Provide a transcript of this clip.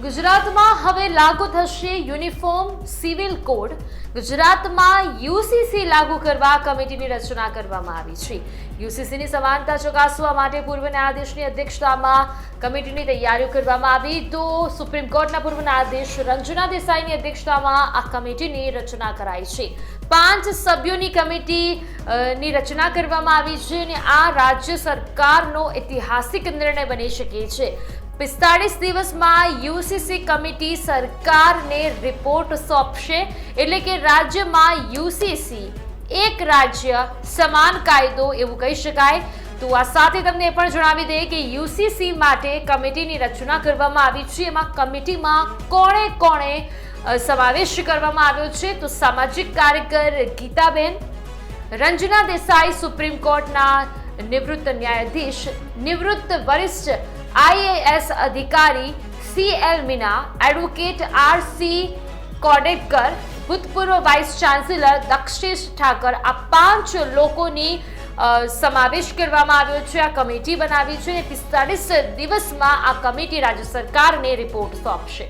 ગુજરાતમાં હવે લાગુ થશે યુનિફોર્મ સિવિલ કોડ. ગુજરાતમાં યુસીસી લાગુ કરવા કમિટીની રચના કરવામાં આવી છે. યુસીસીની સમાનતા ચકાસવા માટે પૂર્વ ન્યાયાધીશની અધ્યક્ષતામાં કમિટીની તૈયારીઓ કરવામાં આવી. તો સુપ્રીમ કોર્ટના પૂર્વ ન્યાયાધીશ રંજના દેસાઈની અધ્યક્ષતામાં આ કમિટીની રચના કરાઈ છે. પાંચ સભ્યોની કમિટી ની રચના કરવામાં આવી છે અને આ રાજ્ય સરકારનો ઐતિહાસિક નિર્ણય બની શકે છે. પિસ્તાળીસ દિવસમાં યુસીસી કમિટી સરકારને રિપોર્ટ સોંપશે એટલે કે રાજ્યમાં યુસીસી એક રાજ્ય સમાન કાયદો એવું કહી શકાય. તો આ સાથે તમને પણ જણાવી દઈએ કે યુસીસી માટે કમિટીની રચના કરવામાં આવી છે. એમાં કમિટીમાં કોણે કોણે સમાવેશ કરવામાં આવ્યો છે. તો સામાજિક કાર્યકર ગીતાબેન, રંજના દેસાઈ સુપ્રીમ કોર્ટના નિવૃત્ત ન્યાયાધીશ, નિવૃત્ત વરિષ્ઠ આઈએએસ અધિકારી C L Meena, advocate R C Kodekar, ભૂતપૂર્વ વાઇસ ચાન્સેલર દક્ષેશ ઠાકર આ પાંચ લોકોની સમાવેશ કરવામાં આવ્યો છે, આ કમિટી બનાવી છે અને દિવસમાં આ કમિટી રાજ્ય સરકારને રિપોર્ટ સોંપશે.